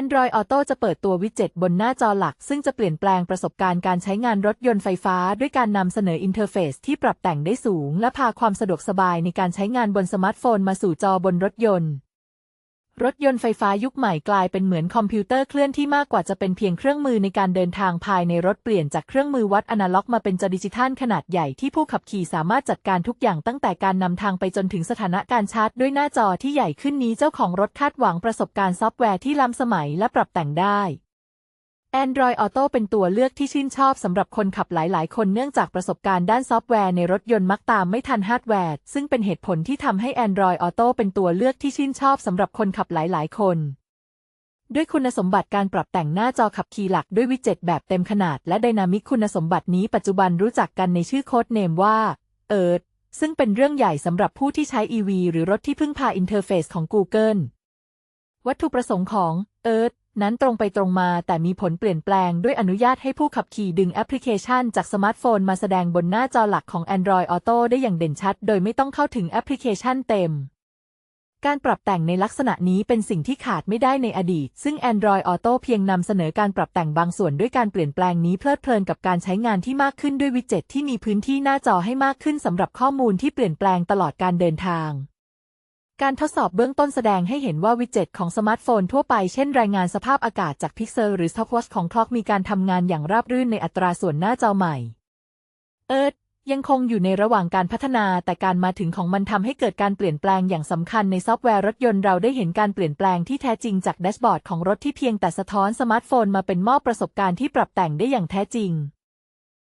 Android Auto จะเปิดตัววิดเจ็ตบนหน้าจอหลัก ซึ่งจะเปลี่ยนแปลงประสบการณ์การใช้งานรถยนต์ไฟฟ้า ด้วยการนำเสนออินเทอร์เฟซที่ปรับแต่งได้สูง และพาความสะดวกสบายในการใช้งานบนสมาร์ทโฟนมาสู่จอบนรถยนต์ รถยนต์ไฟฟ้ายุคใหม่กลายเป็นเหมือนคอมพิวเตอร์เคลื่อนที่มากกว่าจะเป็นเพียงเครื่องมือในการเดินทางภายในรถเปลี่ยนจากเครื่องมือวัดอนาล็อกมาเป็นจอดิจิทัลขนาดใหญ่ที่ผู้ขับขี่สามารถจัดการทุกอย่างตั้งแต่การนำทางไปจนถึงสถานะการชาร์จด้วยหน้าจอที่ใหญ่ขึ้นนี้เจ้าของรถคาดหวังประสบการณ์ซอฟต์แวร์ที่ล้ำสมัยและปรับแต่งได้ Android Auto เป็นตัวเลือกที่ชื่นชอบสำหรับคนขับหลาย ๆ คนเนื่องจากประสบการณ์ด้านซอฟต์แวร์ในรถยนต์มักตามไม่ทันฮาร์ดแวร์ซึ่งเป็นเหตุผลที่ทำให้ Android Auto เป็นตัวเลือกที่ชื่นชอบสำหรับคนขับหลาย ๆ คน ด้วยคุณสมบัติการปรับแต่งหน้าจอขับขี่หลักด้วยวิดเจ็ตแบบเต็มขนาดและไดนามิกคุณสมบัตินี้ปัจจุบันรู้จักกันในชื่อโค้ดเนมว่า Earth ซึ่งเป็นเรื่องใหญ่สำหรับผู้ที่ใช้ EV หรือรถที่พึ่งพาอินเทอร์เฟซของ Google วัตถุประสงค์ของ Earth นั้นตรงไปตรงมาแต่มีผลเปลี่ยนแปลงด้วยอนุญาตให้ผู้ขับขี่ดึงแอปพลิเคชันจากสมาร์ทโฟนมาแสดงบนหน้าจอหลักของ Android Auto ได้อย่างเด่นชัด โดยไม่ต้องเข้าถึงแอปพลิเคชันเต็ม การปรับแต่งในลักษณะนี้เป็นสิ่งที่ขาดไม่ได้ในอดีต ซึ่ง Android Auto เพียงนำเสนอการปรับแต่งบางส่วนด้วยการเปลี่ยนแปลงนี้เพลิดเพลินกับการใช้งานที่มากขึ้นด้วยวิดเจ็ตที่มีพื้นที่หน้าจอให้มากขึ้นสำหรับข้อมูลที่เปลี่ยนแปลงตลอดการเดินทาง การทดสอบเบื้องต้นแสดงให้เห็นว่าวิดเจ็ตของสมาร์ทโฟนทั่วไปเช่นรายงานสภาพอากาศจาก Pixel หรือ Stopwatch ของ Clock มีการทำงานอย่างราบรื่นในอัตราส่วนหน้าจอใหม่ เอิร์ธยังคงอยู่ในระหว่างการพัฒนาแต่การมาถึงของมันทำให้เกิดการเปลี่ยนแปลงอย่างสำคัญในซอฟต์แวร์รถยนต์เราได้เห็นการเปลี่ยนแปลงที่แท้จริงจากแดชบอร์ดของรถที่เพียงแต่สะท้อนสมาร์ทโฟนมาเป็นมอประสบการณ์ที่ปรับแต่งได้อย่างแท้จริง